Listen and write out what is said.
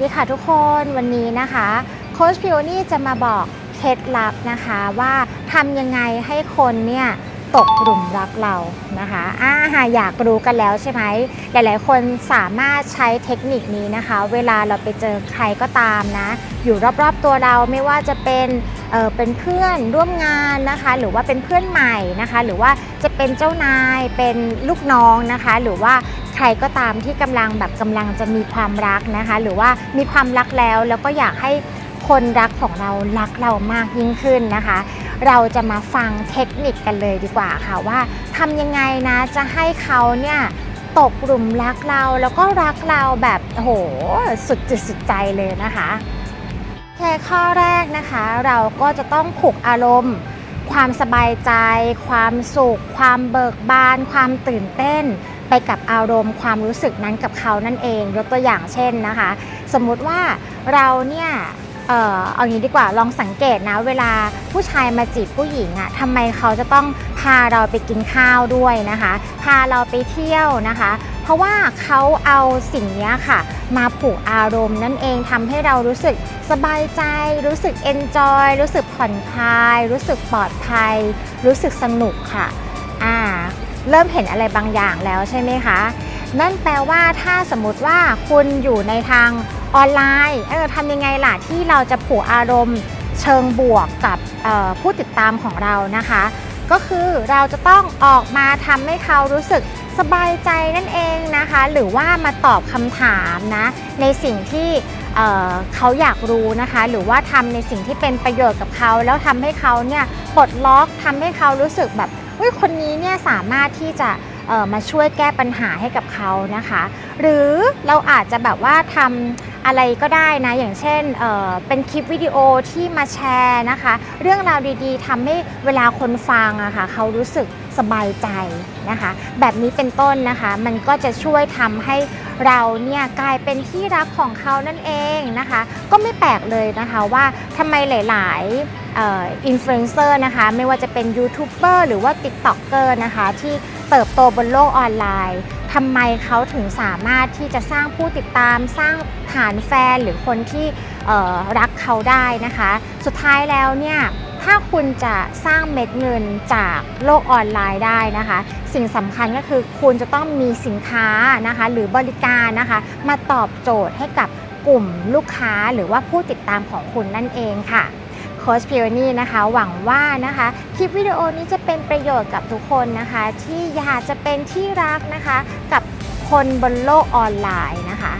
ดีค่ะทุกคนวันนี้นะคะโค้ชพิโอนี่จะมาบอกเคล็ดลับนะคะว่าทำยังไงให้คนเนี่ยตกหลุมรักเรานะคะอ่าอยากรู้กันแล้วใช่ไหมหลาย ๆ คนสามารถใช้เทคนิคนี้นะคะ เวลาเราไปเจอใครก็ตามนะ อยู่รอบ ๆ ตัวเราไม่ว่าจะเป็นเออเป็นเพื่อนร่วมงานนะคะ หรือว่าเป็นเพื่อนใหม่นะคะ หรือว่าจะเป็นเจ้านายเป็นลูกน้องนะคะ หรือว่า รก็ตามที่กำลังแบบกำลังจะมีความรักนะคะ หรือว่ามีความรักแล้วแล้วก็อยากให้คนรักของเรารักเรามากยิ่งขึ้นนะคะ เราจะมาฟังเทคนิคกันเลยดีกว่าค่ะว่าทำยังไงนะจะให้เขาเนี่ยตกหลุมรักเราแล้วก็รักเราแบบโอ้โหสุดจิตสุดใจเลยนะคะแค่ข้อแรกนะคะ เราก็จะต้องผูกอารมณ์ ความสบายใจ ความสุข ความเบิกบาน ความตื่นเต้น ไปกับอารมณ์ความรู้สึกนั้นกับเขานั่นเองยกตัวอย่างเช่นนะคะ สมมุติว่าเราเนี่ยเออเอางี้ดีกว่าลองสังเกตนะ เวลาผู้ชายมาจีบผู้หญิงอะทำไมเขาจะต้องพาเราไปกินข้าวด้วยนะคะ พาเราไปเที่ยวนะคะ เพราะว่าเขาเอาสิ่งนี้ค่ะ มาผูกอารมณ์นั่นเองทำให้เรารู้สึกสบายใจ รู้สึกเอนจอยรู้สึกผ่อนคลาย รู้สึกปลอดภัย รู้สึกสนุกค่ะอ่า เริ่มเห็นอะไรบางอย่างแล้วใช่ไหมคะ นั่นแปลว่าถ้าสมมติว่าคุณอยู่ในทางออนไลน์เออทำยังไงล่ะที่เราจะผูกอารมณ์เชิงบวกกับออผู้ติดตามของเรานะคะ ก็คือเราจะต้องออกมาทำให้เขารู้สึกสบายใจนั่นเองนะคะ หรือว่ามาตอบคำถามนะในสิ่งที่เเขาอยากรู้นะคะ หรือว่าทำในสิ่งที่เป็นประโยชน์กับเขา แล้วทำให้เขาเนี่ยปลดล็อกทำให้เขารู้สึกแบบ เฮ้ยคนนี้เนี่ยสามารถที่จะมาช่วยแก้ปัญหาให้กับเขานะคะ หรือเราอาจจะแบบว่าทำอะไรก็ได้นะ อย่างเช่นเเป็นคลิปวิดีโอที่มาแชร์นะคะ เรื่องราวดีๆทำให้เวลาคนฟังอะค่ะเขารู้สึกสบายใจนะคะ แบบนี้เป็นต้นนะคะ มันก็จะช่วยทำให้เราเนี่ยกลายเป็นที่รักของเขานั่นเองนะคะ ก็ไม่แปลกเลยนะคะว่าทำไมหลาย ๆ อินฟลูเอนเซอร์นะคะไม่ว่าจะเป็นยูทูบเบอร์หรือว่า t ิ k t o k เกอร์นะคะที่เติบโตบนโลกออนไลน์ทำไมเขาถึงสามารถที่จะสร้างผู้ติดตามสร้างฐานแฟนหรือคนที่รักเขาได้นะคะ สุดท้ายแล้วเนี่ยถ้าคุณจะสร้างเม็ดเงินจากโลกออนไลน์ได้นะคะ สิ่งสำคัญก็คือคุณจะต้องมีสินค้านะคะหรือบริการนะคะ มาตอบโจทย์ให้กับกลุ่มลูกค้าหรือว่าผู้ติดตามของคุณนั่นเองค่ะ โค้ชพิวนี่นะคะ หวังว่านะคะ คลิปวิดีโอนี้จะเป็นประโยชน์กับทุกคนนะคะ ที่อยากจะเป็นที่รักนะคะ กับคนบนโลกออนไลน์นะคะ